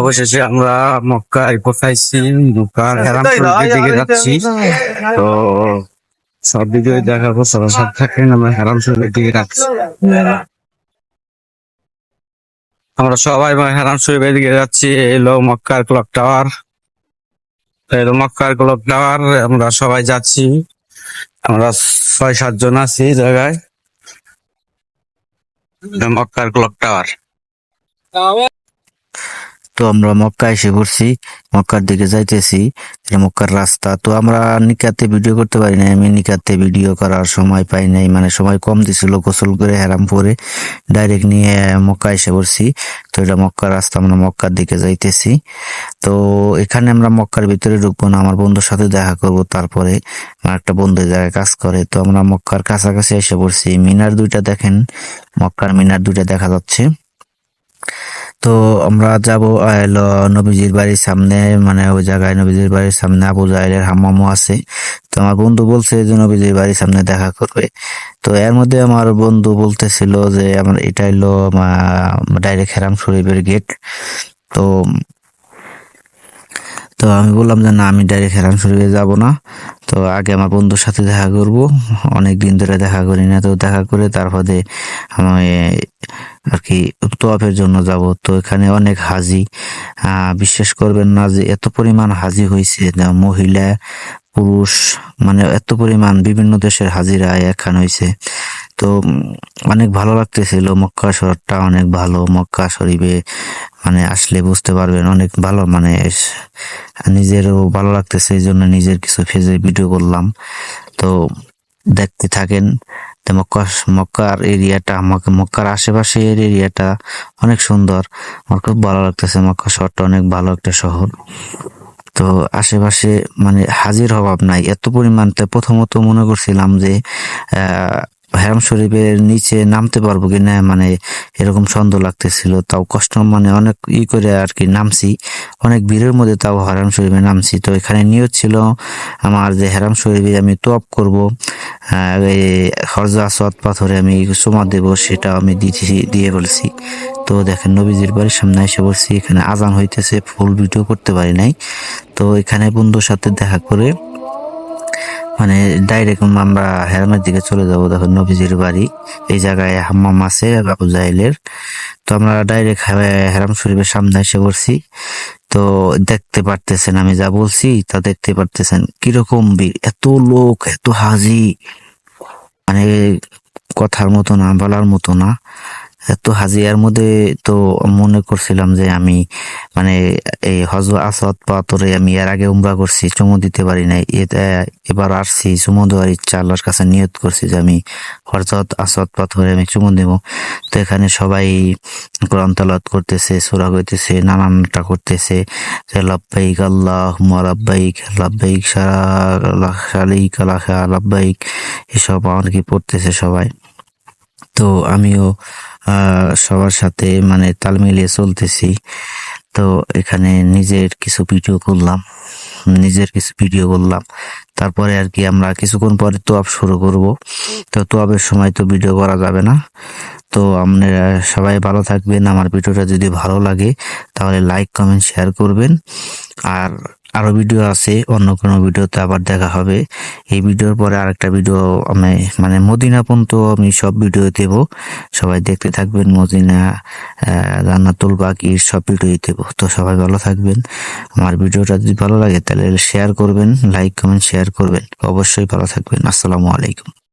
অবশেষে আমরা মক্কায় পৌঁছাইছি দোকান হেরামপুরের দিকে যাচ্ছি। তো সব ভিডিও দেখাবো সবার সাথে থাকেন আমরা হেরামপুরের দিকে যাচ্ছি। আমরা সবাই হেরাম শরীফের দিকে যাচ্ছি এলো মক্কার ক্লক টাওয়ার। এলো মক্কার ক্লক টাওয়ার আমরা সবাই যাচ্ছি। আমরা ছয় সাতজন আছি জায়গায়। মক্কার ক্লক টাওয়ার। তো আমরা মক্কা এসে পড়ছি, মক্কার দিকে যাইতেছি। মক্কার রাস্তা, তো আমরা নিকাতে ভিডিও করতে পারি নাই। আমি নিকাতে ভিডিও করার সময় পাই নাই মানে সময় কম দিছিল গোসল করে হেরাম পরে। ডাইরেক্ট নিয়ে মক্কা এসে পড়ছি, তো এটা মক্কার রাস্তা, আমরা মক্কার দিকে যাইতেছি। তো এখানে আমরা মক্কার ভিতরে ঢুকবো না, আমার বন্ধুর সাথে দেখা করব তারপরে। আমার একটা বন্ধু জায়গায় কাজ করে, তো আমরা মক্কার কাছাকাছি এসে পড়ছি। মিনার দুইটা দেখেন, মক্কার মিনার দুইটা দেখা যাচ্ছে। তো আমরা যাব এলো নবীজির বাড়ির সামনে মানে ওই জায়গায় নবীজির বাড়ির সামনে আবু জাহেলের হাম্মামও আছে। তো আমার বন্ধু বলছে যে নবীজির বাড়ির সামনে দেখা করবে। তো এর মধ্যে আমার বন্ধু বলতেছিল যে আমার এটা হলো ডাইরেক্ট হেরাম শরীফের গেট তো তো আমি বললাম যে না, আমি ডাইরেক্ট হেরাম শরীফে যাব না। তো আগে আমার বন্ধুর সাথে দেখা করব। অনেক দিন ধরে দেখা করি না, তো দেখা করে তারপরে আমি আর কি তোয়াফের জন্য যাব। তো এখানে অনেক হাজি। বিশ্বাস করবেন না যে এত পরিমাণ হাজি হয়েছে মহিলা, পুরুষ মানে এত পরিমাণ বিভিন্ন দেশের হাজিরা এখানে হয়েছে তো অনেক ভালো লাগতেছিল। মক্কা শহরটা অনেক ভালো। মক্কা শরীফে মানে আসলে বুঝতে পারবেন অনেক ভালো মানে নিজেরও ভালো লাগতেছে। এই জন্য নিজের কিছু ফেজে ভিডিও করলাম। তো দেখতে থাকেন। তো মক্কা মক্কার এরিয়াটা আমাকে মক্কার আশেপাশের এরিয়াটা অনেক সুন্দর। আমার খুব ভালো লাগতেছে মক্কা শহরটা, অনেক ভালো একটা শহর। তো আশেপাশে মানে হাজির অভাব নাই। এত পরিমাণ প্রথমত মনে করছিলাম যে আহ হেরাম শরীফের নিচে নামতে পারব কি না? মানে এরকম সন্দেহ লাগতেছিল। তাও কষ্ট মানে অনেক ই করে আর কি নামছি। অনেক ভিড়ের মধ্যে তাও হেরাম শরীফে নামছি। তো এখানে নিয়ত ছিল আমার যে হ্যারাম শরীফে আমি তোয়াপ করব। হরজ সৎ পাথরে আমি সোমা দেব, সেটা আমি দিয়েছি দিয়ে বলছি। তো দেখেন নবীজির বাড়ির সামনে এসে বলছি, এখানে আজান হইতেছে, ফুল ভিডিও করতে পারি নাই। তো এখানে বন্ধুর সাথে দেখা করে মানে ডাইরেক্ট আমরা হেরামের দিকে চলে যাব দেখো নবীজির বাড়ি। এই জায়গায় হাম্মাম আছে, আবু জাহেলের। তো আমরা ডাইরেক্ট হেরাম শরীফের সামনে এসে পড়ছি। তো দেখতে পারতেছেন আমি যা বলছি, তা দেখতে পারতেছেন। কীরকম ভিড়, এত লোক, এত হাজি। মানে কথার মতো না, বলার মতো না। এত হাজিয়ার মধ্যে তো মনে করছিলাম যে আমি মানে এই হজ আসাদ পাথরে আমি এর আগে উমরা করছি, চুমু দিতে পারি নাই। এবার আসছি, চুমু দেওয়ার ইচ্ছা আল্লাহর কাছে নিয়ত করছি যে আমি হরজত আসাদ পাথরে আমি চুমু দেব। তো এখানে সবাই কোরআন তালাত করতেছে, সোরা করতেছে নানানটা করতেছে। যে লাব্বাইক আল্লাহ লাব্বাইক লাব্বাইক সারা আল্লাহ লাব্বাইক, এসব আর কি পড়তেছে সবাই। তো আমিও সবার সাথে মানে তাল মিলিয়ে চলতেছি। তো এখানে নিজের কিছু ভিডিও করলাম, নিজের কিছু ভিডিও করলাম। তারপরে আর কি আমরা কিছুক্ষণ পরে তোয়াব শুরু করব। তো তোয়াবের সময় তো ভিডিও করা যাবে না। তো আপনারা সবাই ভালো থাকবেন। আমার ভিডিওটা যদি ভালো লাগে তাহলে লাইক, কমেন্ট, শেয়ার করবেন। আর আরও ভিডিও আছে, অন্য কোনো ভিডিওতে আবার দেখা হবে। এই ভিডিওর পরে আরেকটা ভিডিও আমি মানে মদিনা পর্যন্ত আমি সব ভিডিও দেব। সবাই দেখতে থাকবেন, মদিনা রান্নাতুল বাকির সব ভিডিও দেব। তো সবাই ভালো থাকবেন। আমার ভিডিওটা যদি ভালো লাগে, তাহলে শেয়ার করবেন লাইক কমেন্ট শেয়ার করবেন। অবশ্যই ভালো থাকবেন। আসসালামু আলাইকুম।